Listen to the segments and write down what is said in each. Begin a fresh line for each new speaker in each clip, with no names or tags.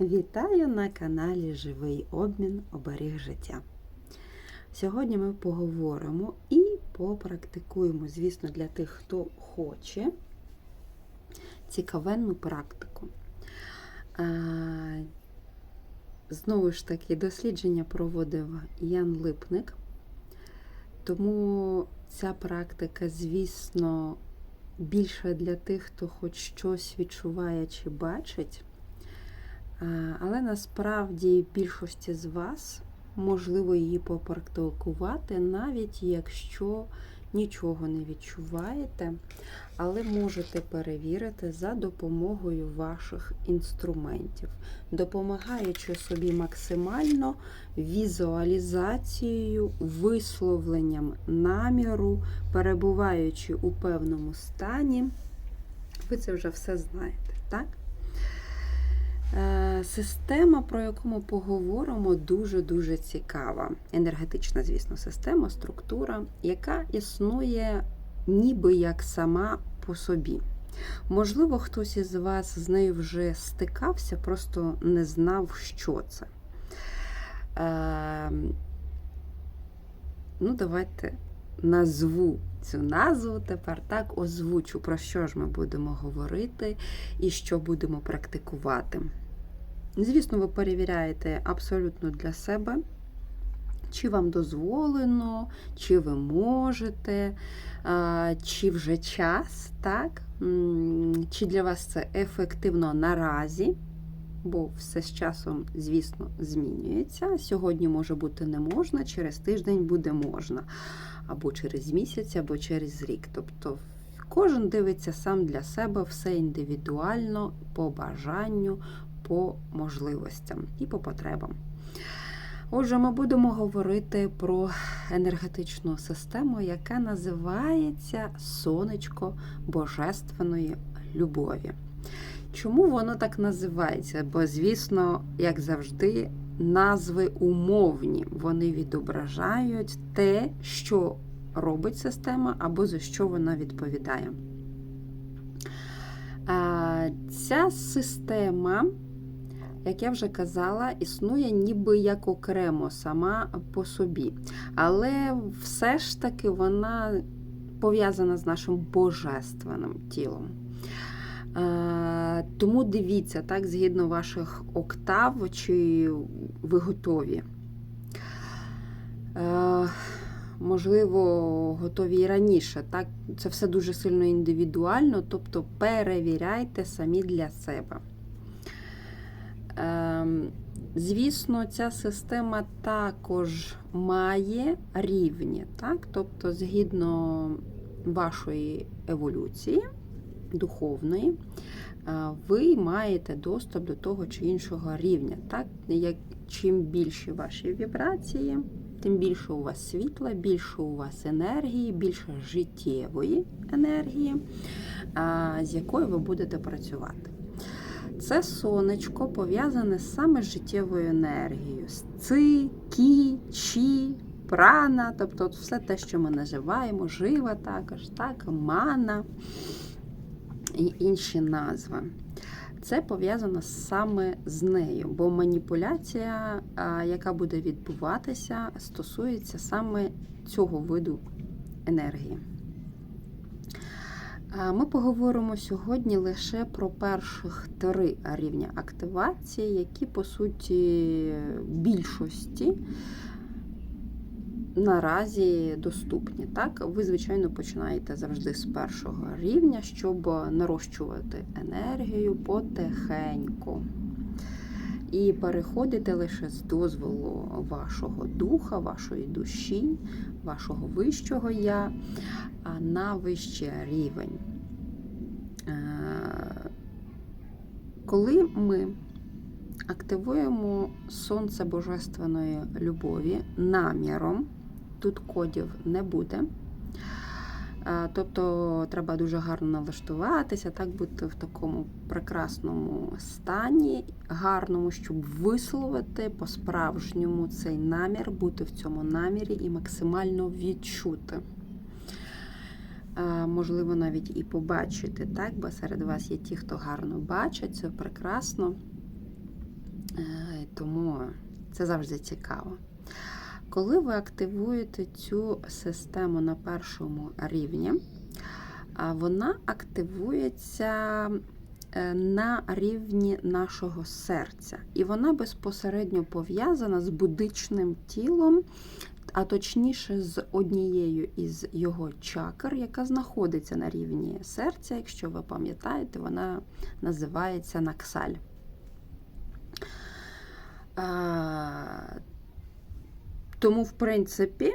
Вітаю на каналі Живий обмін оберіг життя. Сьогодні ми поговоримо і попрактикуємо, звісно, для тих, хто хоче цікавенну практику. Знову ж таки, дослідження проводив Ян Липник, тому ця практика, звісно, більше для тих, хто хоч щось відчуває чи бачить. А, Але насправді більшості з вас можливо її попрактикувати, навіть якщо нічого не відчуваєте, але можете перевірити за допомогою ваших інструментів, допомагаючи собі максимально візуалізацією, висловленням наміру, перебуваючи у певному стані. Ви це вже все знаєте, так? Е, Система, про яку ми поговоримо, дуже-дуже цікава. Енергетична, звісно, система, структура, яка існує ніби як сама по собі. Можливо, хтось із вас з нею вже стикався, просто не знав, що це. Е, Ну, давайте назву цю назву тепер так озвучу, про що ж ми будемо говорити і що будемо практикувати. Звісно, ви перевіряєте абсолютно для себе, чи вам дозволено, чи ви можете, чи вже час, так? чи для вас це ефективно наразі. Бо все з часом, звісно, змінюється. Сьогодні може бути не можна, через тиждень буде можна, або через місяць, або через рік. Тобто кожен дивиться сам для себе все індивідуально, по бажанню, по можливостям і по потребам. Отже, ми будемо говорити про енергетичну систему, яка називається сонечко Божественної любові. Чому воно так називається? Бо, звісно, як завжди, назви умовні, вони відображають те, що робить система, або за що вона відповідає. Ця система, як я вже казала, існує ніби як окремо сама по собі. Але все ж таки вона пов'язана з нашим божественним тілом. Тому дивіться, так, згідно ваших октав, чи ви готові. Можливо, готові і раніше. Так? Це все дуже сильно індивідуально, тобто перевіряйте самі для себе. Звісно, ця система також має рівні, так? тобто, згідно вашої еволюції духовної, ви маєте доступ до того чи іншого рівня. Так? Як, Чим більші ваші вібрації, тим більше у вас світла, більше у вас енергії, більше життєвої енергії, з якою ви будете працювати. Це сонечко пов'язане саме з життєвою енергією. З ци, кі, чі, прана, тобто все те, що ми називаємо, жива також, так, мана і інші назви. Це пов'язано саме з нею, бо маніпуляція, яка буде відбуватися, стосується саме цього виду енергії. Ми поговоримо сьогодні лише про перших три рівня активації, які, по суті, більшості наразі доступні. Так, Ви, звичайно, починаєте завжди з першого рівня, щоб нарощувати енергію потихеньку. І переходите лише з дозволу вашого духа, вашої душі, вашого вищого я на вищий рівень. Е, коли ми активуємо сонце Божественної любові наміром, тут кодів не буде. Тобто треба дуже гарно налаштуватися, так бути в такому прекрасному стані, гарному, щоб висловити по-справжньому цей намір, бути в цьому намірі і максимально відчути. Можливо, навіть і побачити, так? бо серед вас є ті, хто гарно бачить, це прекрасно. Е, Тому це завжди цікаво. Коли ви активуєте цю систему на першому рівні, вона активується е, на рівні нашого серця. І вона безпосередньо пов'язана з будичним тілом, а точніше з однією із його чакр, яка знаходиться на рівні серця. Якщо ви пам'ятаєте, вона називається Наксаль. Тому, в принципі,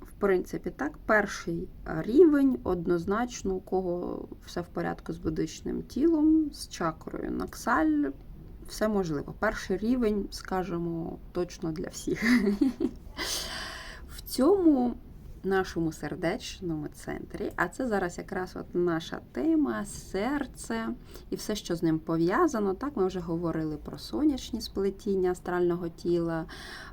в принципі, так, перший рівень однозначно, у кого все в порядку з будичним тілом, з чакрою Наксаль, все можливо. Перший рівень, скажімо, точно для всіх. В цьому нашому сердечному центрі, а це зараз якраз от наша тема, серце і все, що з ним пов'язано. Так, ми вже говорили про сонячні сплетіння астрального тіла,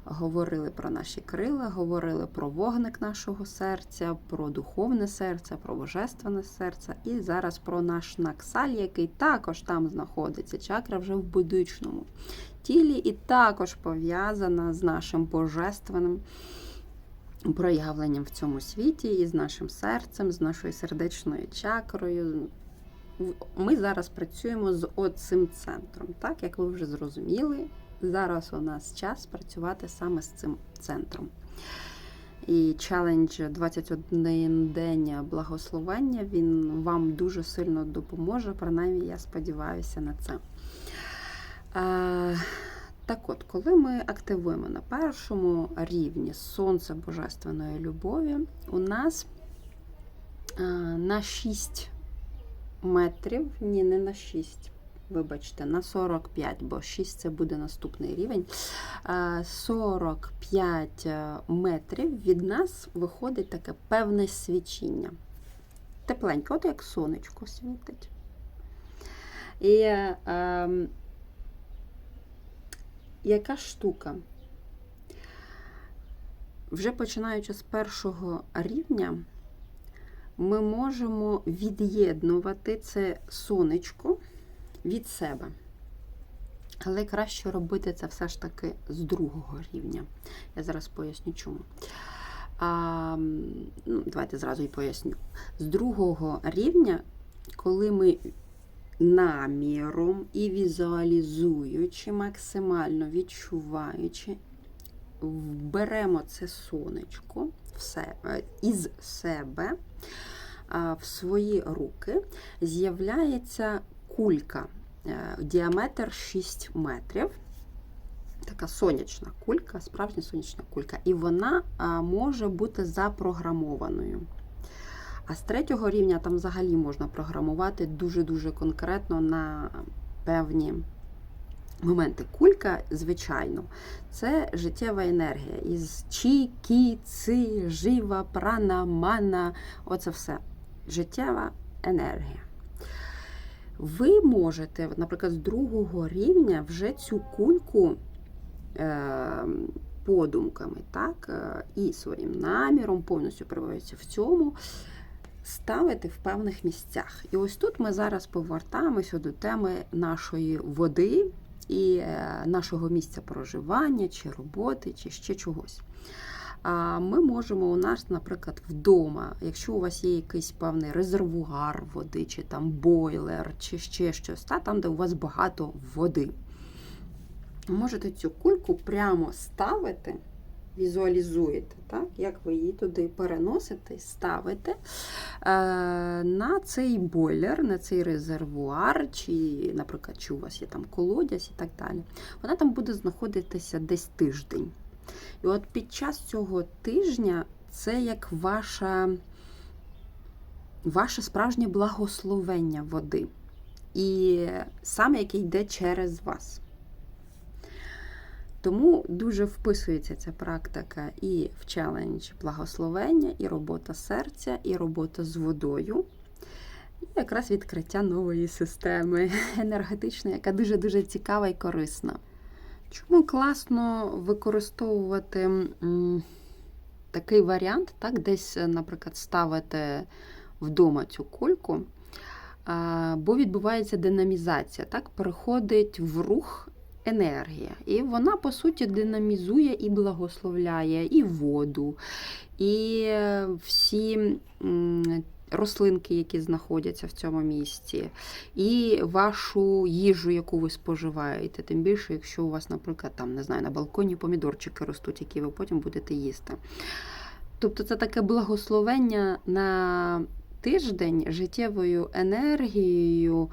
говорили про наші крила, говорили про вогник нашого серця, про духовне серце, про божественне серце, і зараз про наш наксаль, який також там знаходиться. Чакра вже в будичному тілі, і також пов'язана з нашим божественним проявленням в цьому світі, і з нашим серцем, з нашою сердечною чакрою. Ми зараз працюємо з оцим центром, так як ви вже зрозуміли. Зараз у нас час працювати саме з цим центром. І челендж 21 день благословення він вам дуже сильно допоможе. Принаймні, я сподіваюся на це. Е, Так от, коли ми активуємо на першому рівні сонце Божественної любові, у нас е, на 6 метрів, ні, не на 6, вибачте, на 45, бо 6 це буде наступний рівень. Е, 45 метрів від нас виходить таке певне свічіння. Тепленьке, от як сонечко світить. І е, е, яка штука? Вже починаючи з першого рівня, ми можемо від'єднувати це сонечко від себе. Але краще робити це все ж таки з другого рівня. Я зараз поясню чому. А, ну, Давайте зразу і поясню. З другого рівня, коли ми наміром і візуалізуючи, максимально відчуваючи, беремо це сонечко в себе, із себе в свої руки, з'являється кулька, е, діаметр 6 метрів. Така сонячна кулька, справжня сонячна кулька, і вона може бути запрограмованою. А з третього рівня там взагалі можна програмувати дуже-дуже конкретно на певні моменти. Кулька, звичайно, це життєва енергія. Із чі, кі, ци, жива, прана, мана оце все. Життєва енергія. Ви можете, наприклад, з другого рівня вже цю кульку. Е Подумками, так, е, і своїм наміром повністю перебувається в цьому, ставити в певних місцях. І ось тут ми зараз повертаємося до теми нашої води і е, нашого місця проживання, чи роботи, чи ще чогось. А Ми можемо у нас, наприклад, вдома, якщо у вас є якийсь певний резервуар води, чи там бойлер, чи ще щось, та, там, де у вас багато води. Можете цю кульку прямо ставити візуалізуєте, так? як ви її туди переносите, ставите е, на цей бойлер, на цей резервуар, чи, наприклад, чи у вас є там колодязь і так далі. Вона там буде знаходитися десь тиждень. І от під час цього тижня це як ваша, ваше справжнє благословення води. І саме яке йде через вас. Тому дуже вписується ця практика і в челендж благословення, і робота серця, і робота з водою. І якраз відкриття нової системи енергетичної, яка дуже-дуже цікава і корисна. Чому класно використовувати такий варіант, так, десь, наприклад, ставити вдома цю кульку, бо відбувається динамізація, так, переходить в рух енергія. І вона, по суті, динамізує і благословляє і воду, і е, всі рослинки, які знаходяться в цьому місці, і вашу їжу, яку ви споживаєте. Тим більше, якщо у вас, наприклад, там, не знаю, на балконі помідорчики ростуть, які ви потім будете їсти. Тобто це таке благословення на тиждень життєвою енергією,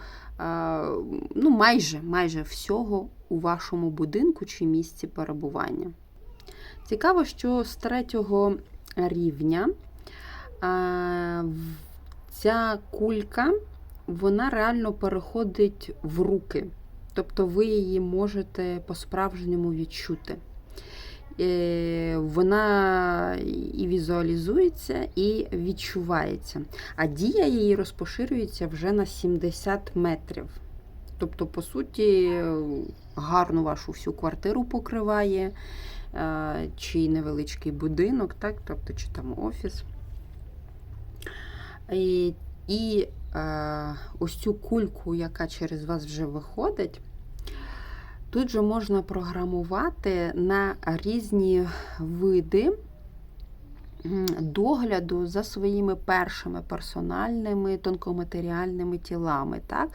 ну, майже, майже всього у вашому будинку чи місці перебування. Цікаво, що з третього рівня ця кулька вона реально переходить в руки. Тобто ви її можете по-справжньому відчути. Е, Вона і візуалізується, і відчувається. А дія її розпоширюється вже на 70 метрів. Тобто, по суті, гарно вашу всю квартиру покриває, е, чи невеличкий будинок, так? тобто, чи там офіс. І, і е, ось цю кульку, яка через вас вже виходить, тут же можна програмувати на різні види догляду за своїми першими персональними тонкоматеріальними тілами, так?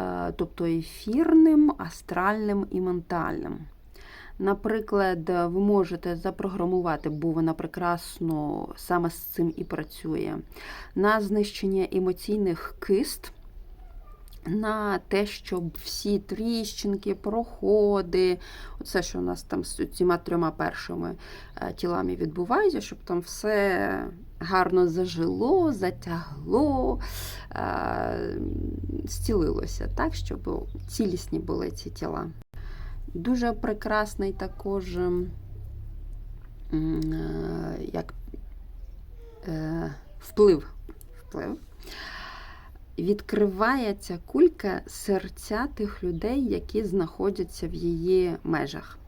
Е, тобто ефірним, астральним і ментальним. Наприклад, ви можете запрограмувати, бо вона прекрасно саме з цим і працює, на знищення емоційних кист, на те, щоб всі тріщинки, проходи, все, що у нас там з цими трьома першими е, тілами відбувається, щоб там все гарно зажило, затягло, е, зцілилося, так, щоб цілісні були ці тіла. Дуже прекрасний також е, як вплив. вплив. Відкриває ця кулька серця тих людей, які знаходяться в її межах.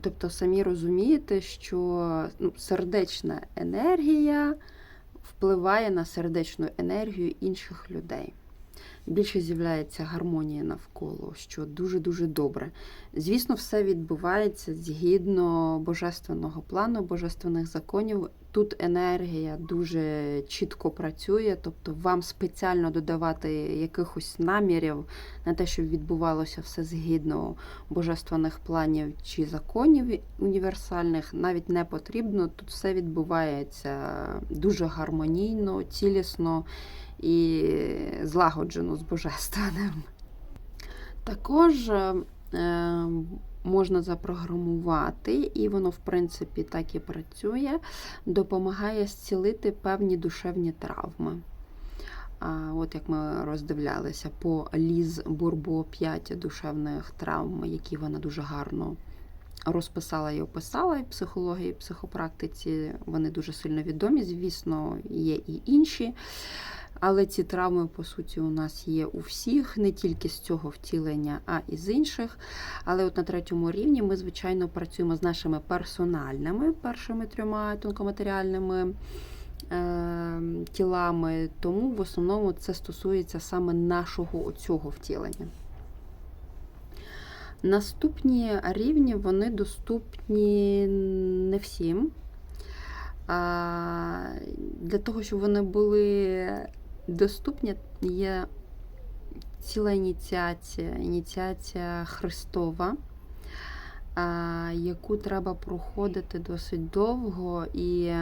Тобто, самі розумієте, що ну, сердечна енергія впливає на сердечну енергію інших людей. Більше з'являється гармонія навколо, що дуже-дуже добре. Звісно, все відбувається згідно божественного плану, божественних законів. Тут енергія дуже чітко працює, тобто вам спеціально додавати якихось намірів на те, щоб відбувалося все згідно божественних планів чи законів універсальних, навіть не потрібно. Тут все відбувається дуже гармонійно, цілісно і злагоджено з божественним. Також е, можна запрограмувати, і воно, в принципі, так і працює, допомагає зцілити певні душевні травми. От як ми роздивлялися по Ліз Бурбо 5 душевних травм, які вона дуже гарно розписала і описала, і психології, і психопрактиці вони дуже сильно відомі. Звісно, є і інші. Але ці травми, по суті, у нас є у всіх, не тільки з цього втілення, а і з інших. Але от на третьому рівні ми, звичайно, працюємо з нашими персональними першими трьома тонкоматеріальними е, тілами, тому в основному це стосується саме нашого цього втілення. Наступні рівні вони доступні не всім. Для того, щоб вони були доступні, є ціла ініціація, ініціація Христова, яку треба проходити досить довго і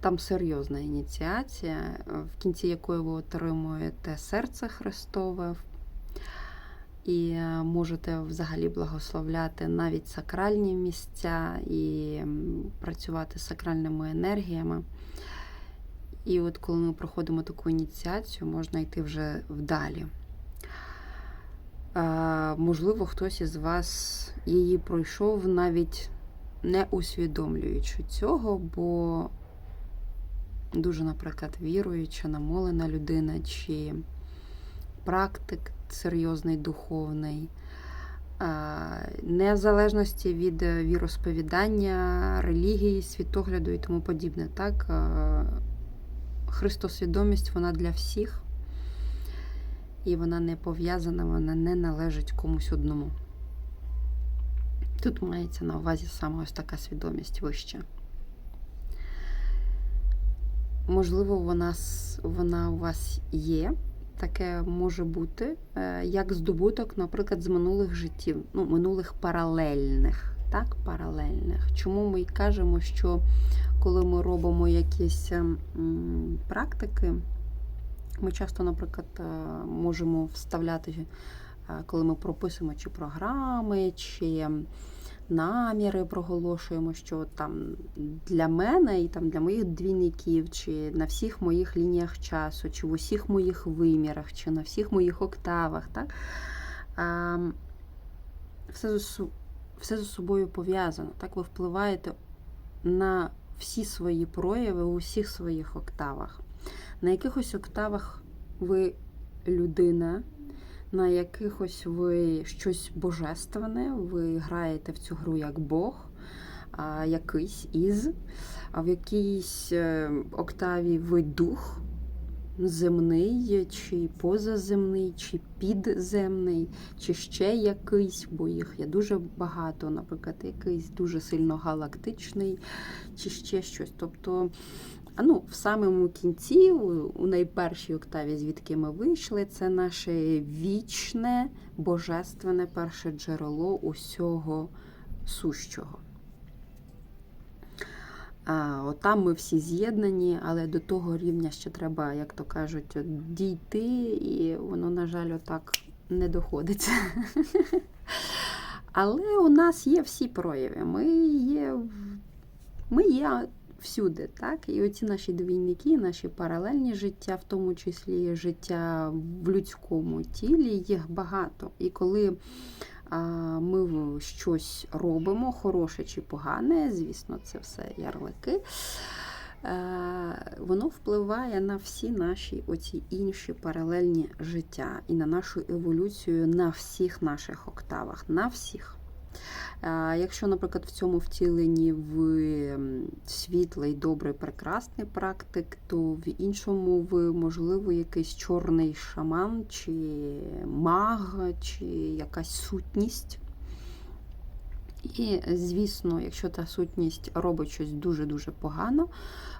там серйозна ініціація, в кінці якої ви отримуєте серце Христове. І можете взагалі благословляти навіть сакральні місця і працювати з сакральними енергіями. І от коли ми проходимо таку ініціацію, можна йти вже вдалі. Можливо, хтось із вас її пройшов навіть не усвідомлюючи цього, бо дуже, наприклад, віруюча, намолена людина чи практик серйозний духовний, незалежності від віросповідання, релігії, світогляду і тому подібне. Так? Христосвідомість вона для всіх. і вона не пов'язана, вона не належить комусь одному. Тут мається на увазі саме ось така свідомість вища. Можливо, вона, вона у вас є. Таке може бути, е, як здобуток, наприклад, з минулих життів, ну, минулих паралельних. Так, паралельних. Чому ми й кажемо, що коли ми робимо якісь ем, практики, ми часто, наприклад, е, можемо вставляти, е, коли ми прописуємо чи програми, чи ем, наміри проголошуємо, що там для мене і там для моїх двійників, чи на всіх моїх лініях часу, чи в усіх моїх вимірах, чи на всіх моїх октавах, так? Все, з, су- все з собою пов'язано. Так ви впливаєте на всі свої прояви у всіх своїх октавах. На якихось октавах ви людина, на якихось ви щось божественне, ви граєте в цю гру як Бог, якийсь із, а в якійсь е, октаві ви дух. Земний, чи позаземний, чи підземний, чи ще якийсь, бо їх є дуже багато, наприклад, якийсь дуже сильно галактичний, чи ще щось. Тобто, ну, в самому кінці, у, найпершій октаві, звідки ми вийшли, це наше вічне, божественне перше джерело усього сущого. От там ми всі з'єднані, але до того рівня ще треба, як то кажуть, дійти, і воно, на жаль, отак не доходиться. Але у нас є всі прояви. Ми є, ми є всюди, так? І оці наші двійники, наші паралельні життя, в тому числі життя в людському тілі, їх багато. І коли ми щось робимо, хороше чи погане, звісно, це все ярлики. е, Воно впливає на всі наші оці інші паралельні життя і на нашу еволюцію на всіх наших октавах, на всіх. Е, Якщо, наприклад, в цьому втіленні ви світлий, добрий, прекрасний практик, то в іншому ви, можливо, якийсь чорний шаман, чи маг, чи якась сутність. І, звісно, якщо та сутність робить щось дуже-дуже погано,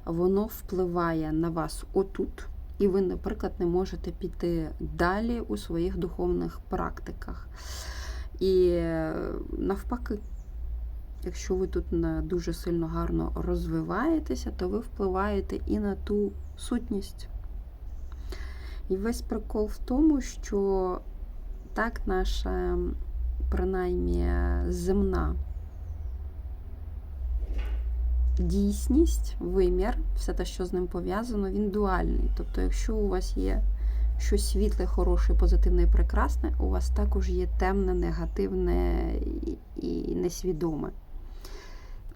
воно впливає на вас отут, і ви, наприклад, не можете піти далі у своїх духовних практиках. І е, навпаки, якщо ви тут дуже сильно гарно розвиваєтеся, то ви впливаєте і на ту сутність. І весь прикол в тому, що так наша, принаймні, земна дійсність, вимір, все те, що з ним пов'язано, він дуальний. Тобто, якщо у вас є щось світле, хороше, позитивне і прекрасне, у вас також є темне, негативне і- несвідоме.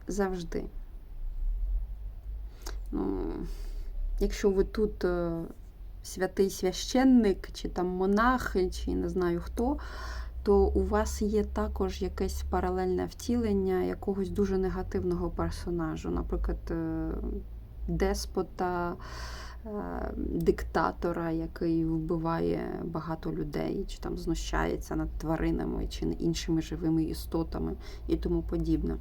Завжди. Ну, якщо ви тут е, святий священник, чи там монах, чи не знаю хто, то у вас є також якесь паралельне втілення якогось дуже негативного персонажу, наприклад, е, деспота, е, диктатора, який вбиває багато людей, чи там знущається над тваринами чи іншими живими істотами і тому подібне.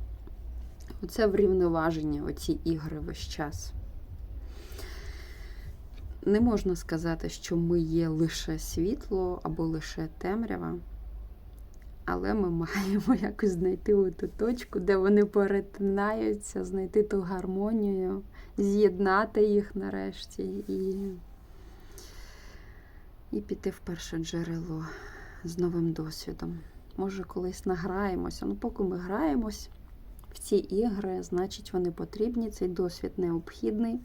Оце врівноваження, оці ігри весь час. Не можна сказати, що ми є лише світло або лише темрява, але ми маємо якось знайти ту точку, де вони перетинаються, знайти ту гармонію, з'єднати їх нарешті і, і піти в перше джерело з новим досвідом. Може, колись награємося. Ну, поки ми граємось в ці ігри, значить, вони потрібні, цей досвід необхідний.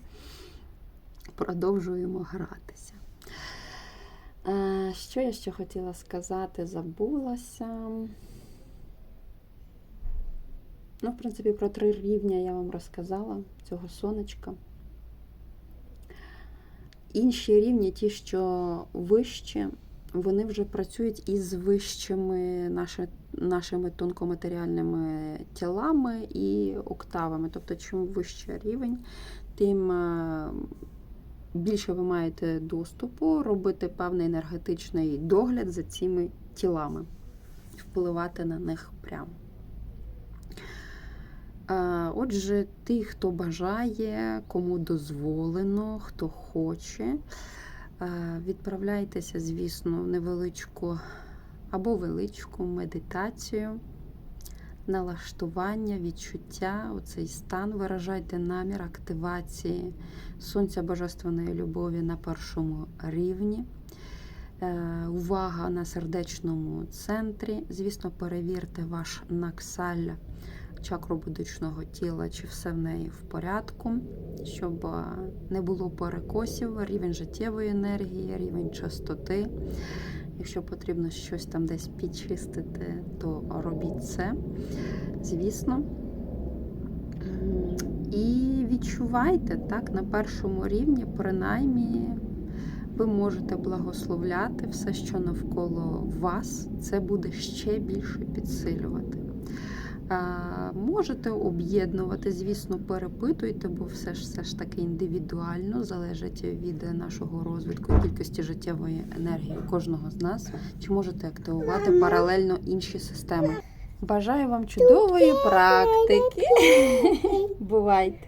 Продовжуємо гратися. Е, Що я ще хотіла сказати, забулася. Ну, в принципі, про три рівня я вам розказала цього сонечка. Інші рівні, ті, що вищі, вони вже працюють із вищими наші, нашими тонкоматеріальними тілами і октавами. Тобто, чим вищий рівень, тим е, більше ви маєте доступу, робити певний енергетичний догляд за цими тілами, впливати на них прямо. Е, Отже, ті, хто бажає, кому дозволено, хто хоче, відправляйтеся, звісно, в невеличку або величку медитацію, налаштування, відчуття, оцей стан. Виражайте намір активації сонця Божественної любові на першому рівні. Е, Увага на сердечному центрі. Звісно, перевірте ваш наксаль чакру будучного тіла, чи все в неї в порядку, щоб е, не було перекосів, рівень життєвої енергії, рівень частоти. Якщо потрібно щось там десь підчистити, то робіть це, звісно. І відчувайте так, на першому рівні, принаймні, ви можете благословляти все, що навколо вас, це буде ще більше підсилювати. А, Можете об'єднувати, звісно, перепитуйте, бо все ж все ж таки індивідуально залежить від нашого розвитку кількості життєвої енергії кожного з нас. Чи можете активувати паралельно інші системи? Бажаю вам чудової практики. Бувайте!